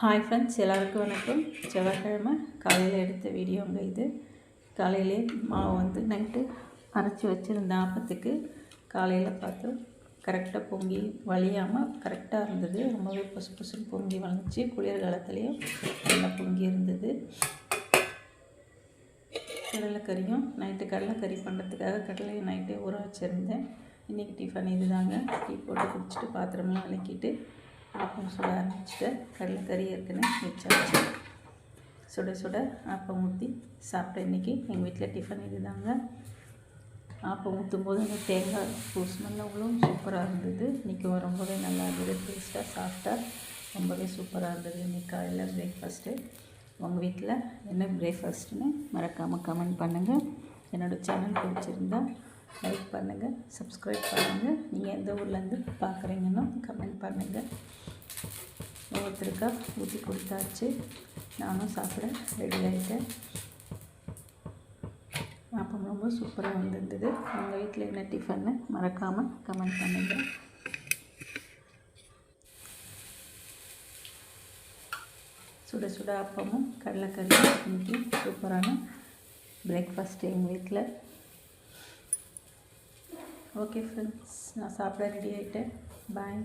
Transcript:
Hi friends எல்லாருக்கும் வணக்கம். செவ்வாய்க்கிழமை காலையில் எடுத்த வீடியோங்க இது. காலையிலே மாவு வந்து நைட்டு அரைச்சி வச்சுருந்த ஆப்பத்துக்கு காலையில் பார்த்து கரெக்டாக பொங்கி வழியாமல் கரெக்டாக இருந்தது. ரொம்பவே புசு புசுன்னு பொங்கி வந்துச்சு குளிர்காலத்துலேயும் நல்லா பொங்கி இருந்தது. கடலைக்கறியும் நைட்டு கடலைக்கறி பண்ணுறதுக்காக கடலையை நைட்டே ஊற வச்சுருந்தேன். இன்றைக்கி டிஃபன் இது தாங்க டீ போட்டு குடிச்சிட்டு பாத்திரம்லாம் விளக்கிட்டு ஆப்பம் சுட ஆரம்பிச்சிட்டு கடலைக்கறி ஏற்கனவே வச்சாச்சு சுட சுட ஆப்பம் ஊற்றி சாப்பிட்டேன் இன்றைக்கி எங்கள் வீட்டில் டிஃபன் இதுதாங்க. ஆப்பம் ஊற்றும் போது அந்த தேங்காய் பூ ஸ்மெல் அவ்வளோ சூப்பராக இருந்தது. இன்றைக்கி ரொம்பவே நல்லா இருந்தது. டேஸ்ட்டாக சாஃப்டாக ரொம்பவே சூப்பராக இருந்தது. இன்றைக்கி காலையில் பிரேக்ஃபாஸ்ட்டு உங்கள் வீட்டில் என்ன பிரேக்ஃபாஸ்ட்டுன்னு மறக்காமல் கமெண்ட் பண்ணுங்கள் என்னோடய சேனல் பிடிச்சிருந்தா லைக் பண்ணுங்கள் சப்ஸ்கிரைப் பண்ணுங்கள் நீங்கள் எந்த ஊர்லேருந்து பார்க்குறீங்கன்னு கமெண்ட் பண்ணுங்கள் ஒவ்வொருத்தருக்கா ஊற்றி கொடுத்தாச்சு. நானும் சாப்பிட ரெடி ஆகிட்டேன் அப்போ ரொம்ப சூப்பராக வந்திருந்தது. உங்கள் வீட்டில் என்ன டிஃபன்னு மறக்காமல் கமெண்ட் பண்ணுங்கள் சுட சுட அப்பமும் கடலைக்கறியும் இன்றைக்கி சூப்பரான பிரேக்ஃபாஸ்ட் எங்கள் வீட்டில் ஓகே ஃப்ரெண்ட்ஸ் நான் சாப்பிட ரெடி ஆகிட்டேன் பாய்